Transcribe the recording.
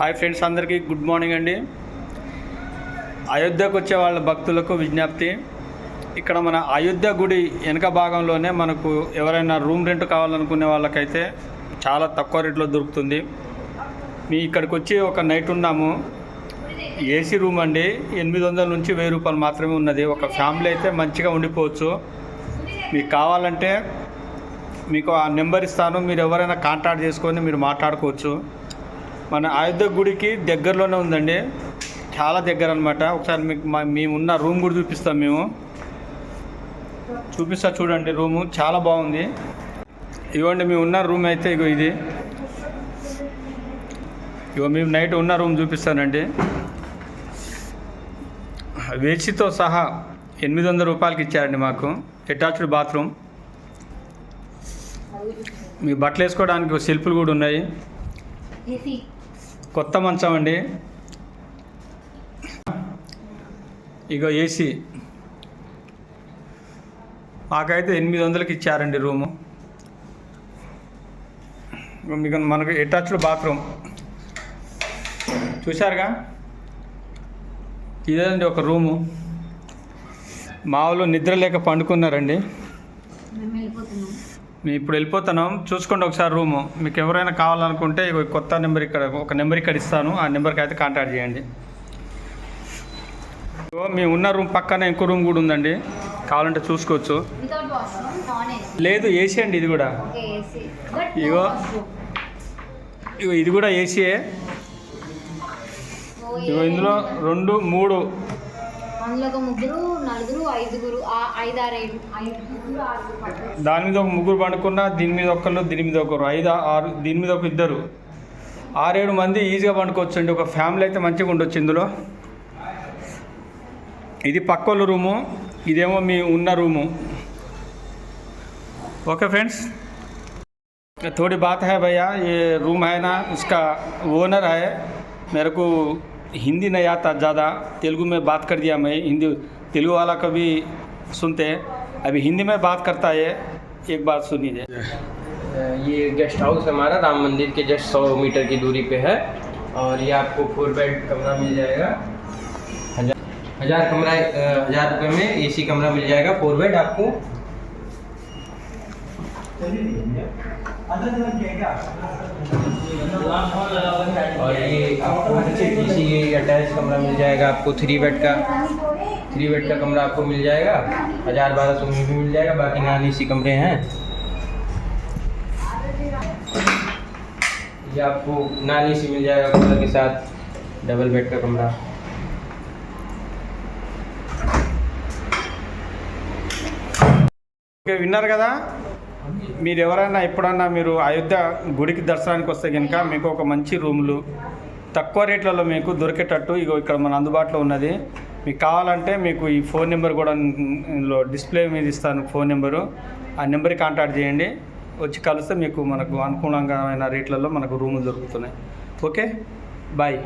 Hi friends అందరికీ good morning అండి. అయోధ్యకు వచ్చే వాళ్ళ భక్తులకు విజ్ఞప్తి. ఇక్కడ మన అయోధ్య గుడి వెనక భాగంలోనే మనకు ఎవరైనా రూమ్ రెంట్ కావాలనుకునే వాళ్ళకైతే చాలా తక్కువ రేట్లో దొరుకుతుంది. మీ ఇక్కడికి వచ్చి ఒక నైట్ ఉన్నాము. ఏసీ రూమ్ అండి. ఎనిమిది వందల నుంచి వెయ్యి రూపాయలు మాత్రమే ఉన్నది. ఒక ఫ్యామిలీ అయితే మంచిగా ఉండిపోవచ్చు. మీకు కావాలంటే మీకు ఆ నెంబర్ ఇస్తాను. మీరు ఎవరైనా కాంటాక్ట్ చేసుకొని మీరు మాట్లాడుకోవచ్చు. మన ఆయుధ గుడికి దగ్గరలోనే ఉందండి. చాలా దగ్గర అనమాట ఒకసారి మీకు మా మేము ఉన్న రూమ్ కూడా చూపిస్తాం మేము. చూపిస్తా చూడండి రూము. చాలా బాగుంది. ఇవ్వండి మేము ఉన్న రూమ్ అయితే ఇగో ఇది. ఇగో మేము నైట్ ఉన్న రూమ్ చూపిస్తానండి. వేసితో సహా ఎనిమిది వందల రూపాయలకి ఇచ్చారండి మాకు. Attached bathroom. మీ బట్టలు వేసుకోవడానికి సెల్ఫ్లు కూడా ఉన్నాయి. కొత్త మంచం అండి. ఇగో ఏసీ. మాకైతే ఎనిమిది వందలకి ఇచ్చారండి రూము. మీకు మనకు అటాచ్డ్ బాత్రూమ్. చూశారుగా? ఇదేదండి ఒక రూము. మా వాళ్ళు నిద్ర లేక పండుకున్నారండి. మేము ఇప్పుడు వెళ్ళిపోతున్నాం చూసుకోండి ఒకసారి రూము. మీకు ఎవరైనా కావాలనుకుంటే కొత్త నెంబర్ ఇక్కడ ఒక నెంబర్ ఇక్కడ ఇస్తాను. ఆ నెంబర్కి అయితే కాంటాక్ట్ చేయండి. ఇగో మేము ఉన్న రూమ్ పక్కన ఇంకో రూమ్ కూడా ఉందండి. కావాలంటే చూసుకోవచ్చు. లేదు ఏసీ అండి ఇది కూడా. ఇగో. ఇగో ఇది కూడా ఏసీయే. ఇగో ఇందులో రెండు మూడు. అందులో ఒక ముగ్గురు నలుగురు ఐదుగురు ఆ- ఐదు ఆరు ఐదు ఐదుగురు ఆరుగురు పట్టవచ్చు. దాని మీద ఒక ముగ్గురు పండుకున్న దీని మీద ఒకళ్ళు దీని మీద ఒకరు ఐదు ఆరు దీని మీద ఒక ఇద్దరు ఆరేడు మంది ఈజీగా పండుకోవచ్చు అండి ఒక ఫ్యామిలీ అయితే మంచిగా ఉండొచ్చు ఇందులో ఇది పక్కోళ్ళ రూము ఇదేమో మీ ఉన్న రూము ఓకే ఫ్రెండ్స్ थोड़ी बात है भैया ये रूम है ना उसका ओनर है मेरे को हिंदी नहीं आता ज़्यादा, तेलुगु में बात कर दिया मैं, हिंदी, तेलुगु वाला कभी सुनते हैं। अभी हिंदी में बात करता है, एक बात सुनिए। ये गेस्ट हाउस हमारा राम मंदिर के जस्ट सौ मीटर की दूरी पे है, और ये आपको फोर बेड कमरा मिल जाएगा। हज़ार हज़ार कमरा हज़ार रुपये में एसी कमरा मिल जाएगा फोर बेड आपको। और ये आपको ये अटैच कमरा मिल जाएगा आपको थ्री बेड का। थ्री बेड का कमरा आपको मिल जाएगा। हज़ार बारह सौ में भी मिल जाएगा बाकी नान इसी कमरे हैं। ये आपको नान इसी मिल जाएगा कमरा के साथ डबल बेड का कमरा। विनर कदा మీరు ఎవరైనా ఎప్పుడన్నా మీరు అయోధ్య గుడికి దర్శనానికి వస్తే కనుక మీకు ఒక మంచి రూములు తక్కువ రేట్లలో మీకు దొరికేటట్టు ఇగో ఇక్కడ మన అందుబాటులో ఉన్నది. మీకు కావాలంటే మీకు ఈ ఫోన్ నెంబర్ కూడా డిస్ప్లే మీద ఇస్తాను ఫోన్ నెంబరు. ఆ నెంబర్కి కాంటాక్ట్ చేయండి. వచ్చి కలిస్తే మీకు మనకు అనుకూలంగా రేట్లలో మనకు రూములు దొరుకుతున్నాయి. ఓకే? బాయ్.